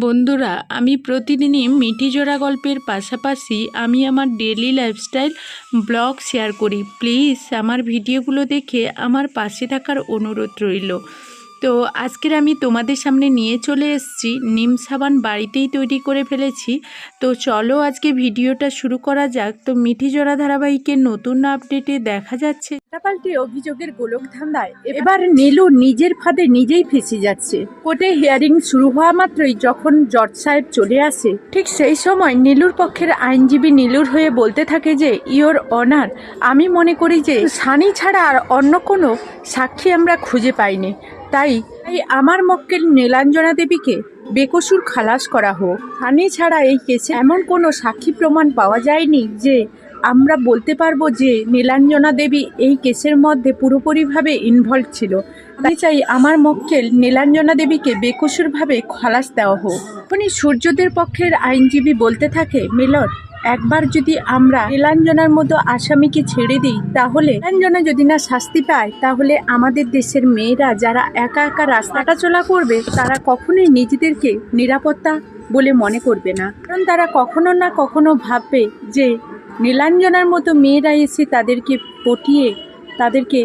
বন্ধুরা, আমি প্রতিদিনই মিঠিজোড়া গল্পের পাশাপাশি আমি আমার ডেলি লাইফস্টাইল ব্লগ শেয়ার করি। প্লিজ আমার ভিডিওগুলো দেখে আমার পাশে থাকার অনুরোধ রইল। তো আজকের আমি তোমাদের সামনে নিয়ে চলে এসেছি। নিম সাবান বাড়িতেই তৈরি করে ফেলেছি। তো চলো আজকে ভিডিওটা শুরু করা যাক। তো মিঠিজোড়া ধারাবাহিকের নতুন আপডেটে দেখা যাচ্ছে। পাল্টে অভিযোগের গোলক ধান্দায় এবার নীলু নিজের ফাঁদে নিজেই ফেঁসে যাচ্ছে। কোর্টে হিয়ারিং শুরু হওয়া মাত্রই যখন জজ সাহেব চলে আসে ঠিক সেই সময় নীলুর পক্ষের আইনজীবী নীলুর হয়ে বলতে থাকে যে ইওর অনার আমি মনে করি যে সানি ছাড়া আর অন্য কোনো সাক্ষী আমরা খুঁজে পাইনি। তাই তাই আমার মক্কেল নীলাঞ্জনা দেবীকে বেকসুর খালাস করা হোক। সানি ছাড়া এই কেসে এমন কোনো সাক্ষী প্রমাণ পাওয়া যায়নি যে আমরা বলতে পারব যে নীলাঞ্জনা দেবী এই কেসের মধ্যে পুরোপুরিভাবে ইনভলভ ছিল। তাই চাই আমার মক্কেল নীলাঞ্জনা দেবীকে বেকসুরভাবে খালাস দেওয়া হোক। তখনই সূর্যদের পক্ষের আইনজীবী বলতে থাকে মিলর একবার যদি আমরা নীলাঞ্জনার মতো আসামিকে ছেড়ে দিই, তাহলে নীলাঞ্জনা যদি না শাস্তি পায়, তাহলে আমাদের দেশের মেয়েরা যারা একা একা রাস্তাটা চলা করবে, তারা কখনোই নিজেদেরকে নিরাপত্তা বলে মনে করবে না। কারণ তারা কখনো না কখনো ভাববে যে নীলাঞ্জনার মতো মেয়েরা এসে তাদেরকে পটিয়ে, তাদেরকে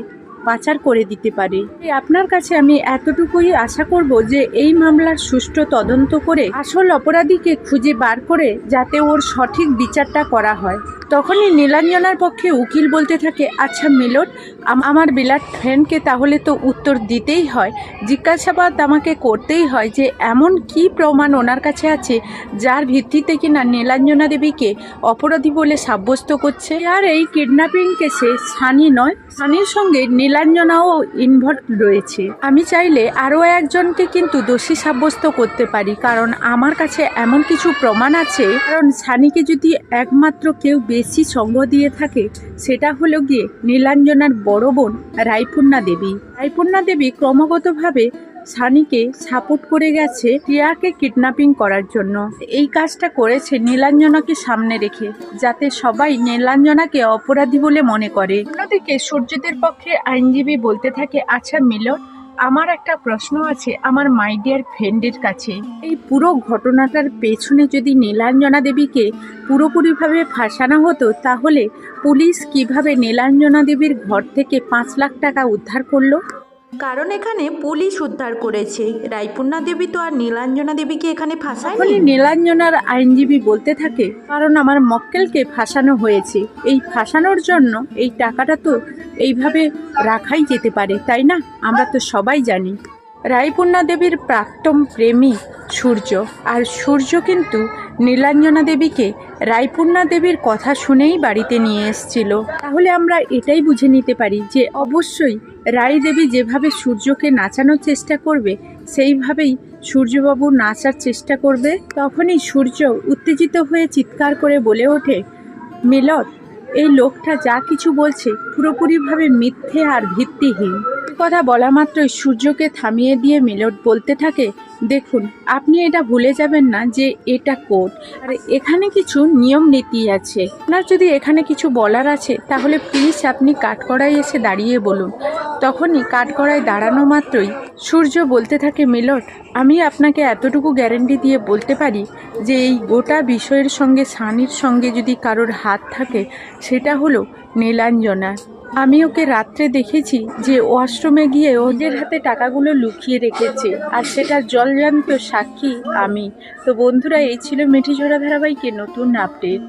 পাচার করে দিতে পারে। আপনার কাছে আমি এতটুকুই আশা করব যে এই মামলার সুষ্ঠু তদন্ত করে আসল অপরাধীকে খুঁজে বার করে যাতে ওর সঠিক বিচারটা করা হয়। তখনই নীলাঞ্জনার পক্ষে উকিল বলতে থাকে আচ্ছা আম- আমার বিলাট ফ্রেন্ডকে তাহলে তো উত্তর দিতেই হয়। জিজ্ঞাসাবাদ আমাকে করতেই হয় যে, এমন কি প্রমাণ ওনার কাছে আছে, যার ভিত্তিতে কিনা নীলাঞ্জনা দেবীকে অপরাধী বলে সাব্যস্ত করছে? আর এই কিডন্যাপিং কেসে সানি নয় সানির সঙ্গে নীলাঞ্জনাও ইনভলভ রয়েছে। আমি চাইলে আরও একজনকে কিন্তু দোষী সাব্যস্ত করতে পারি, কারণ আমার কাছে এমন কিছু প্রমাণ আছে। কারণ সানিকে যদি একমাত্র কেউ বেশি সঙ্গ দিয়ে থাকে, সেটা হলো গিয়ে নীলাঞ্জনার বড় বোন রায়পূর্ণা দেবী। রায়পূর্ণা দেবী ক্রমাগতভাবে সানিকে সাপোর্ট করে গেছে টিয়াকে কিডন্যাপিং করার জন্য। এই কাজটা করেছে নীলাঞ্জনাকে সামনে রেখে, যাতে সবাই নীলাঞ্জনাকে অপরাধী বলে মনে করে। অন্যদিকে সূর্যদের পক্ষে আইনজীবী বলতে থাকে আচ্ছা মিলন আমার একটা প্রশ্ন আছে আমার মাই ডিয়ার ফ্রেন্ডের কাছে। এই পুরো ঘটনাটার পেছনে যদি নীলাঞ্জনা দেবীকে পুরোপুরিভাবে ফাঁসানো হতো, তাহলে পুলিশ কীভাবে নীলাঞ্জনা দেবীর ঘর থেকে পাঁচ লাখ টাকা উদ্ধার করল? কারণ এখানে পুলিশ উদ্ধার করেছে। রায়পূর্ণা দেবী তো আর নীলাঞ্জনা দেবীকে এখানে ফাঁসায়নি? নীলাঞ্জনার আইনজীবী বলতে থাকে, কারণ আমার মক্কেলকে ফাঁসানো হয়েছে। এই ফাঁসানোর জন্য এই টাকাটা তো এইভাবে রাখাই যেতে পারে, তাই না? আমরা তো সবাই জানি। রায়পূর্ণা দেবীর প্রাক্তম প্রেমী সূর্য। আর সূর্য কিন্তু নীলাঞ্জনা দেবীকে রায়পূর্ণা দেবীর কথা শুনেই বাড়িতে নিয়ে এসেছিল। তাহলে আমরা এটাই বুঝে নিতে পারি যে অবশ্যই রায় দেবী যেভাবে সূর্যকে নাচানোর চেষ্টা করবে, সেইভাবেই সূর্যবাবু নাচার চেষ্টা করবে। তখনই সূর্য উত্তেজিত হয়ে চিৎকার করে বলে ওঠে মিলট এই লোকটা যা কিছু বলছে পুরোপুরিভাবে মিথ্যে আর ভিত্তিহীন। কথা বলা মাত্রই সূর্যকে থামিয়ে দিয়ে মিলট বলতে থাকে, দেখুন, আপনি এটা ভুলে যাবেন না যে এটা কোর্ট আর এখানে কিছু নিয়ম নীতি আছে। আপনার যদি এখানে কিছু বলার আছে, তাহলে প্লিজ আপনি কাঠকড়াই এসে দাঁড়িয়ে বলুন। তখনই কাঠগড়ায় দাঁড়ানো মাত্রই সূর্য বলতে থাকে, মিলট, আমি আপনাকে এতটুকু গ্যারেন্টি দিয়ে বলতে পারি যে এই গোটা বিষয়ের সঙ্গে সানির সঙ্গে যদি কারোর হাত থাকে, সেটা হলো নীলাঞ্জনা। আমি ওকে রাত্রে দেখেছি যে ওয়াশরুমে গিয়ে ওদের হাতে টাকাগুলো লুকিয়ে রেখেছে। আর সেটার জলজান্ত সাক্ষী আমি। তো বন্ধুরা, এই ছিল মিঠিঝোড়া ধারাবাহিকের নতুন আপডেট।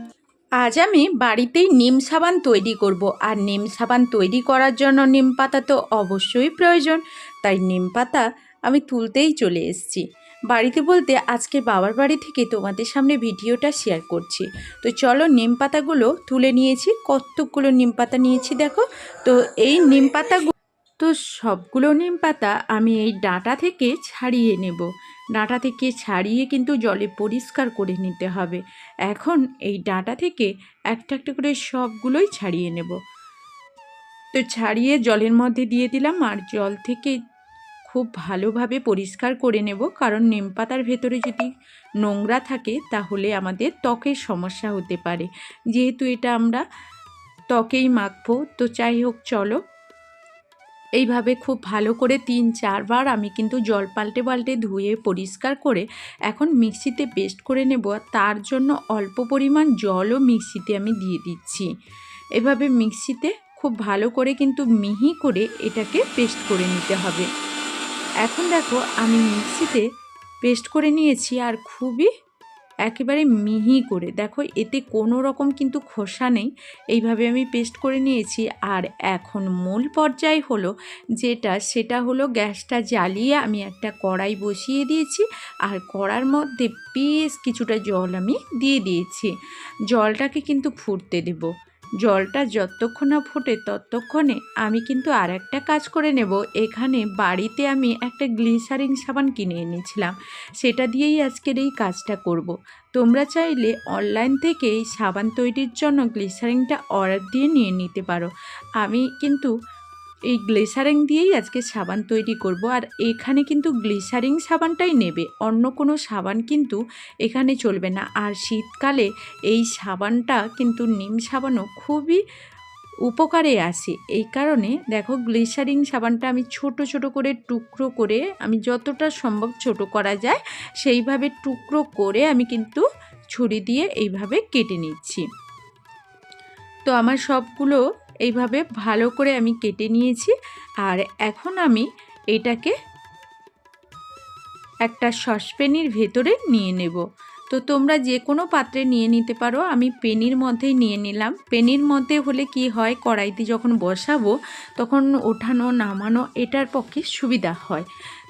আজ আমি বাড়িতেই নিম সাবান তৈরি করব। আর নিম সাবান তৈরি করার জন্য নিম পাতা তো অবশ্যই প্রয়োজন। তাই নিম পাতা আমি তুলতেই চলে এসেছি। বাড়িতে বলতে আজকে বাবার বাড়ি থেকে তোমাদের সামনে ভিডিওটা শেয়ার করছি। তো চলো নিম পাতাগুলো তুলে নিয়েছি, কতগুলো নিম পাতা নিয়েছি দেখো। তো এই নিম পাতাগুলো তো সবগুলো নিম পাতা আমি এই ডাঁটা থেকে ছাড়িয়ে নেব। ডাঁটা থেকে ছাড়িয়ে কিন্তু জলে পরিষ্কার করে নিতে হবে। এখন এই ডাঁটা থেকে একটা একটা করে সবগুলোই ছাড়িয়ে নেব। তো ছাড়িয়ে জলের মধ্যে দিয়ে দিলাম আর জল থেকে খুব ভালোভাবে পরিষ্কার করে নেব। কারণ নিম পাতার ভেতরে যদি নোংরা থাকে, তাহলে আমাদের ত্বকের সমস্যা হতে পারে। যেহেতু এটা আমরা ত্বকেই মাখবো, তো যাই হোক, চলো। এইভাবে খুব ভালো করে তিন চারবার আমি কিন্তু জল পাল্টে পাল্টে ধুয়ে পরিষ্কার করে এখন মিক্সিতে পেস্ট করে নেব। তার জন্য অল্প পরিমাণ জলও মিক্সিতে আমি দিয়ে দিচ্ছি। এভাবে মিক্সিতে খুব ভালো করে কিন্তু মিহি করে এটাকে পেস্ট করে নিতে হবে। এখন দেখো আমি মিক্সিতে পেস্ট করে নিয়েছি আর খুবই একেবারে মিহি করে। দেখো, এতে কোনো রকম কিন্তু খোসা নেই। এইভাবে আমি পেস্ট করে নিয়েছি। আর এখন মূল পর্যায় হলো যেটা, সেটা হলো গ্যাসটা জ্বালিয়ে আমি একটা কড়াই বসিয়ে দিয়েছি। আর কড়ার মধ্যে বেশ কিছুটা জল আমি দিয়ে দিয়েছি। জলটাকে কিন্তু ফুটতে দেব। জলটা যতক্ষণ না ফোটে ততক্ষণে আমি কিন্তু আর একটা কাজ করে নেব। এখানে বাড়িতে আমি একটা গ্লিসারিং সাবান কিনে এনেছিলাম। সেটা দিয়েই আজকের এই কাজটা করব। তোমরা চাইলে অনলাইন থেকে সাবান তৈরির জন্য গ্লিসারিংটা অর্ডার দিয়ে নিয়ে নিতে পারো। আমি কিন্তু এই গ্লিসারিং দিয়েই আজকে সাবান তৈরি করব। আর এখানে কিন্তু গ্লিসারিং সাবানটাই নেবে। অন্য কোনো সাবান কিন্তু এখানে চলবে না। আর শীতকালে এই সাবানটা কিন্তু নিম সাবানও খুবই উপকারে আসে। এই কারণে দেখো গ্লিসারিং সাবানটা আমি ছোট ছোট করে টুকরো করে আমি যতটা সম্ভব ছোট করা যায়, সেইভাবে টুকরো করে আমি কিন্তু ছুরি দিয়ে এইভাবে কেটে নিচ্ছি। তো আমার সবগুলো এইভাবে ভালো করে আমি কেটে নিয়েছি আর এখন আমি এটাকে একটা সসপ্যানের ভেতরে নিয়ে নেব। তো তোমরা যে কোনো পাত্রে নিয়ে নিতে পারো। আমি পেনির মধ্যেই নিয়ে নিলাম। পেনির মধ্যে হলে কি হয়, কড়াইতে যখন বসাবো তখন ওঠানো, নামানো এটার পক্ষে সুবিধা হয়।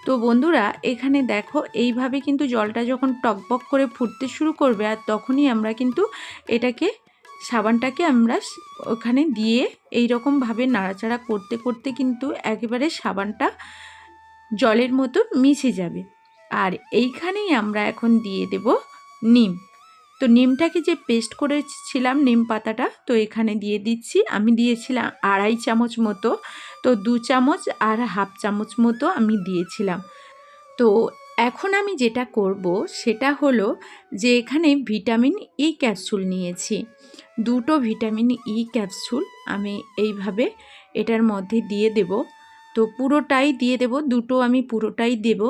তো বন্ধুরা, এখানে দেখো এইভাবে কিন্তু জলটা যখন টকবক করে ফুটতে শুরু করবে আর তখনই আমরা কিন্তু এটাকে সাবানটাকে আমরা ওখানে দিয়ে এই রকমভাবে নাড়াচাড়া করতে করতে কিন্তু একেবারে সাবানটা জলের মতো মিশে যাবে। আর এইখানেই আমরা এখন দিয়ে দেব নিম। তো নিমটাকে যে পেস্ট করেছিলাম, নিম পাতাটা, তো এখানে দিয়ে দিচ্ছি। আমি দিয়েছিলাম আড়াই চামচ মতো। তো দু চামচ আর হাফ চামচ মতো আমি দিয়েছিলাম। তো এখন আমি যেটা করব সেটা হলো যে এখানে ভিটামিন ই ক্যাপসুল নিয়েছি। দুটো ভিটামিন ই ক্যাপসুল আমি এইভাবে এটার মধ্যে দিয়ে দেব। তো পুরোটাই দিয়ে দেব, দুটো আমি পুরোটাই দেব।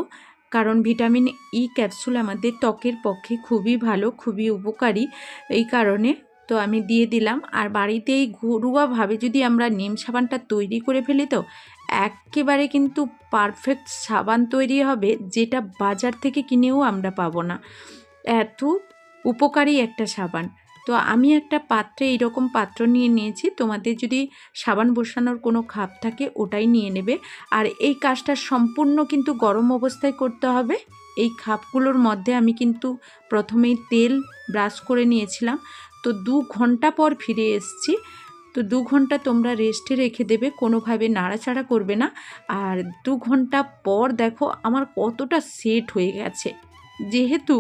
কারণ ভিটামিন ই ক্যাপসুল আমাদের ত্বকের পক্ষে খুবই ভালো, খুবই উপকারী। এই কারণে তো আমি দিয়ে দিলাম। আর বাড়িতে এই ঘরোয়াভাবে যদি আমরা নিম সাবানটা তৈরি করে ফেলি তো একেবারে কিন্তু পারফেক্ট সাবান তৈরি হবে, যেটা বাজার থেকে কিনেও আমরা পাবো না। এত উপকারী একটা সাবান। তো আমি একটা পাত্রে এইরকম পাত্র নিয়ে নিয়েছি, তোমাদের যদি সাবান বসানোর কোনো খাপ থাকে ওটাই নিয়ে নেবে। আর এই কাজটা সম্পূর্ণ কিন্তু গরম অবস্থায় করতে হবে। এই খাপগুলোর মধ্যে আমি কিন্তু প্রথমেই তেল ব্রাশ করে নিয়েছিলাম। তো দু ঘণ্টা পর ফিরে এসেছি। তো দু ঘণ্টা তোমরা রেস্টে রেখে দেবে, কোনোভাবে নাড়াচাড়া করবে না। আর দু ঘণ্টা পর দেখো আমার কতটা সেট হয়ে গেছে। যেহেতু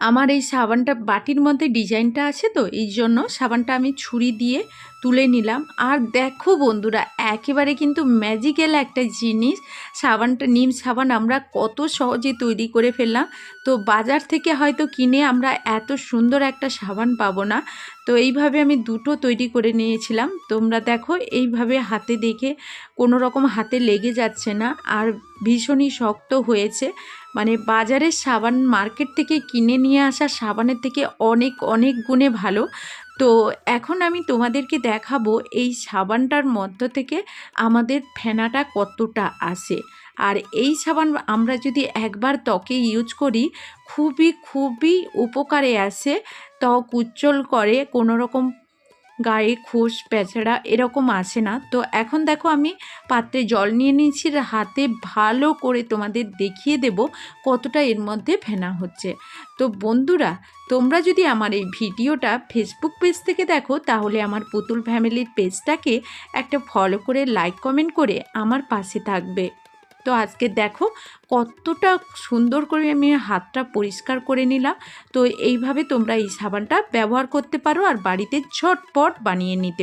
আমার এই সাবানটা বাটির মধ্যে ডিজাইনটা আছে তো, এই জন্য সাবানটা আমি ছুরি দিয়ে তুলে নিলাম। আর দেখো বন্ধুরা, একেবারে কিন্তু ম্যাজিক্যাল একটা জিনিস। সাবানটা, নিম সাবান আমরা কত সহজে তৈরি করে ফেললাম। তো বাজার থেকে হয়তো কিনে আমরা এত সুন্দর একটা সাবান পাবো না। তো এইভাবে আমি দুটো তৈরি করে নিয়েছিলাম। তোমরা দেখো, এইভাবে হাতে দেখে কোনো রকম হাতে লেগে যাচ্ছে না। আর ভীষণই শক্ত হয়েছে। মানে বাজারের সাবান, মার্কেট থেকে কিনে নিয়ে আসা সাবানের থেকে অনেক অনেক গুণে ভালো। তো এখন আমি তোমাদেরকে দেখাবো এই সাবানটার মধ্য থেকে আমাদের ফেনাটা কতটা আসে। আর এই সাবান আমরা যদি একবার ত্বকে ইউজ করি, খুবই খুবই উপকারে আসে। ত্বক উজ্জ্বল করে কোনো রকম গায়ে খোস পেঁচড়া এরকম আসে না। তো এখন দেখো আমি পাত্রে জল নিয়ে নিয়েছি হাতে ভালো করে তোমাদের দেখিয়ে দেব কতটা এর মধ্যে ফেনা হচ্ছে। তো বন্ধুরা, তোমরা যদি আমার এই ভিডিওটা ফেসবুক পেজ থেকে দেখো, তাহলে আমার পুতুল ফ্যামিলির পেজটাকে একটা ফলো করে লাইক কমেন্ট করে আমার পাশে থাকবে। তো আজকে দেখো কতটা সুন্দর করে আমি হাতটা পরিষ্কার করে নিলাম। তো এইভাবে তোমরা এই সাবানটা ব্যবহার করতে পারো আর বাড়িতে ঝটপট বানিয়ে নিতে